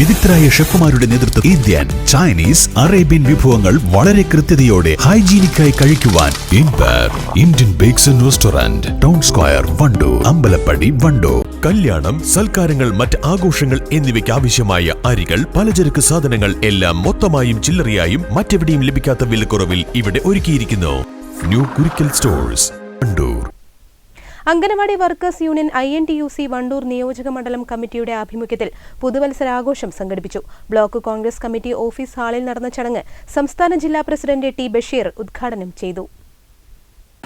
വിദഗ്ധരായ ഷെഫുമാരുടെ നേതൃത്വം Indian Chinese Arabian വിഭവങ്ങൾ വളരെ കൃത്യതയോടെ ഹൈജീനിക്കായി കഴിക്കുവാൻ Indian bakes and restaurant town square വണ്ടോ Ambalappadi വണ്ടോ. കല്യാണം സൽക്കാരങ്ങൾ മറ്റ് ആഘോഷങ്ങൾ എന്നിവയ്ക്ക് ആവശ്യമായ അരികൾ പലചരക്ക് സാധനങ്ങൾ എല്ലാം മൊത്തമായും ചില്ലറയായും മറ്റെവിടെയും ലഭിക്കാത്ത വിലക്കുറവിൽ ഇവിടെ ഒരുക്കിയിരിക്കുന്നു. New Kurikkal stores Wandoor anganwadi workers union I N T U C Wandoor നിയോജക മണ്ഡലം കമ്മിറ്റിയുടെ ആഭിമുഖ്യത്തിൽ പുതുവത്സരാഘോഷം സംഘടിപ്പിച്ചു ബ്ലോക്ക് കോൺഗ്രസ് കമ്മിറ്റി ഓഫീസ് ഹാളിൽ നടന്ന ചടങ്ങ് സംസ്ഥാന ജില്ലാ പ്രസിഡന്റ് ടി ബഷീർ ഉദ്ഘാടനം ചെയ്തു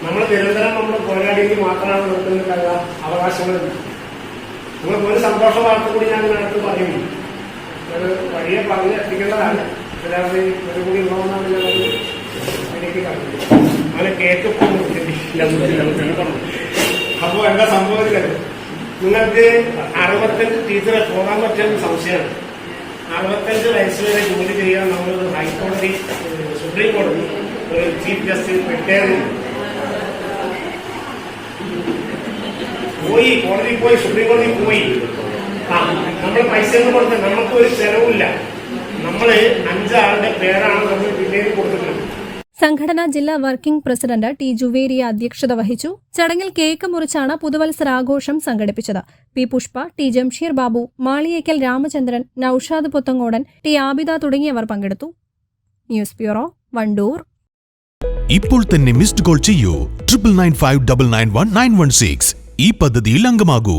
നമ്മൾ നിരന്തരം നമ്മൾ പോരാടിയെങ്കിൽ മാത്രമാണ് നമുക്ക് ഒരു സന്തോഷ വാർത്ത കൂടി ഞാൻ ഇതിനകത്ത് പറയുന്നു അത് വഴിയെ പറഞ്ഞ് എത്തിക്കേണ്ടതാണ് എല്ലാവരും ഒരു കൂടി ഉള്ളതെന്നാണ് ഞാൻ എനിക്ക് പറഞ്ഞത് അങ്ങനെ കേക്ക് അപ്പോൾ എന്താ സംഭവിച്ചത് നിങ്ങൾക്ക് അറുപത്തഞ്ച് ടീച്ചറെ പോകാൻ പറ്റുന്ന സംശയമാണ്. അറുപത്തഞ്ച് വയസ്സ് വരെ ജോലി ചെയ്യാൻ നമ്മളൊരു ഹൈക്കോടതി സുപ്രീം കോടതി ഒരു ചീഫ് ജസ്റ്റിസ് റിട്ടയർ പോയി കോടതി പോയി സുപ്രീം കോടതി പോയി. ആ നമ്മൾ പൈസ ഒന്നും കൊടുത്ത നമുക്ക് ഒരു ചെലവില്ല നമ്മൾ അഞ്ചാളുടെ പേരാണ് നമ്മൾ പിന്നീട് കൊടുത്തിട്ടുള്ളത്. സംഘടന ജില്ലാ വർക്കിംഗ് പ്രസിഡന്റ് ടി ജുവേരിയ അധ്യക്ഷത വഹിച്ചു. ചടങ്ങിൽ കേക്ക് മുറിച്ചാണ് പുതുവത്സരാഘോഷം സംഘടിപ്പിച്ചത്. P Pushpa T Jamsheer Babu Maliyekkal Ramachandran Noushad Puthangodan T Abida തുടങ്ങിയവർ പങ്കെടുത്തു. News bureau Wandoor. ഇപ്പോൾ തന്നെ മിസ്ഡ് കോൾ ചെയ്യൂ. Triple nine five double nine one nine one six. ഈ പദ്ധതിയിൽ അംഗമാകൂ.